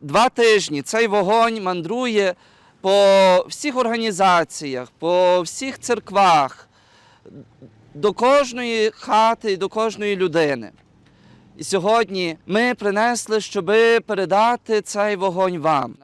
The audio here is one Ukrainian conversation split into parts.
два тижні цей вогонь мандрує по всіх організаціях, по всіх церквах, до кожної хати і до кожної людини. І сьогодні ми принесли, щоб передати цей вогонь вам.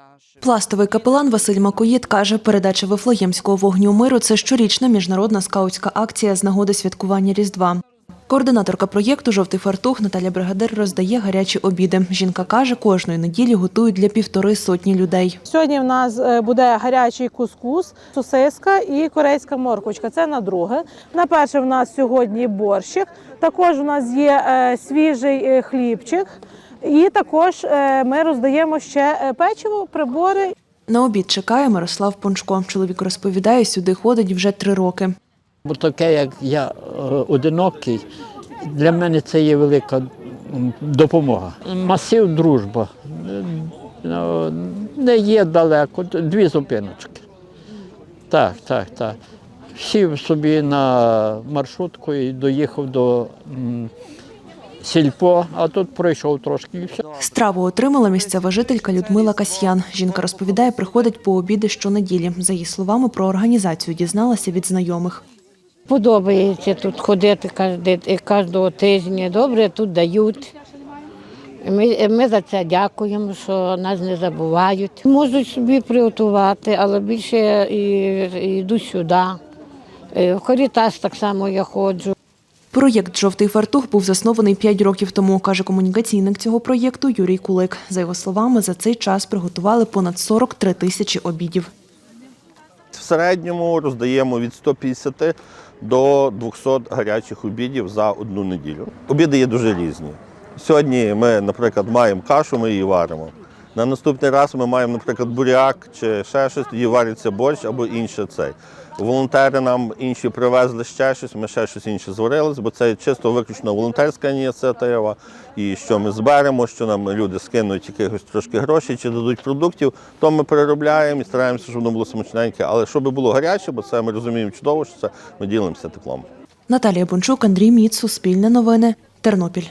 Пластовий капелан Василь Макоїд каже, передача Вифлеємського вогню миру це щорічна міжнародна скаутська акція з нагоди святкування Різдва. Координаторка проєкту Жовтий фартух Наталя Бригадир роздає гарячі обіди. Жінка каже, кожної неділі готують для півтори сотні людей. Сьогодні в нас е, буде гарячий кускус, сосиска і корейська морквочка. Це на друге. На перше в нас сьогодні борщик. Також у нас є е, свіжий е, хлібчик. І також ми роздаємо ще печиво, прибори На обід чекає Мирослав Пончко. Чоловік розповідає, сюди ходить вже три роки. Бо таке, як я е, одинокий, для мене це є велика допомога. Масив дружба. Е, ну, Не є далеко, дві зупиночки. Так, так, так. Сів собі на маршрутку і доїхав до сільпо, а тут пройшов трошки і все. Страву отримала місцева жителька Людмила Касьян. Жінка розповідає, приходить по обіди щонеділі. За її словами, про організацію дізналася від знайомих. Подобається тут ходити кожного тижня. Добре тут дають. Ми, ми за це дякуємо, що нас не забувають. Можуть собі приготувати, але більше і, і йду сюди. Е, В Корітас так само я ходжу. Проєкт Жовтий фартух був заснований 5 років тому, каже комунікаційник цього проєкту Юрій Кулик. За його словами, за цей час приготували понад 43 тисячі обідів. В середньому роздаємо від 150 до 200 гарячих обідів за одну неділю. Обіди є дуже різні. Сьогодні ми, наприклад, маємо кашу, ми її варимо. На наступний раз ми маємо, наприклад, буряк чи ще щось, тоді вариться борщ або інше цей. Волонтери нам інші привезли ще щось, ми ще щось інше зварили, бо це чисто виключно волонтерська ініціатива. І що ми зберемо, що нам люди скинуть якихось трошки грошей чи дадуть продуктів, то ми переробляємо і стараємося, щоб воно було смачненьке. Але щоб було гаряче, бо це ми розуміємо чудово, що це ми ділимося теплом. Наталія Бончук, Андрій Міц, Суспільне новини, Тернопіль.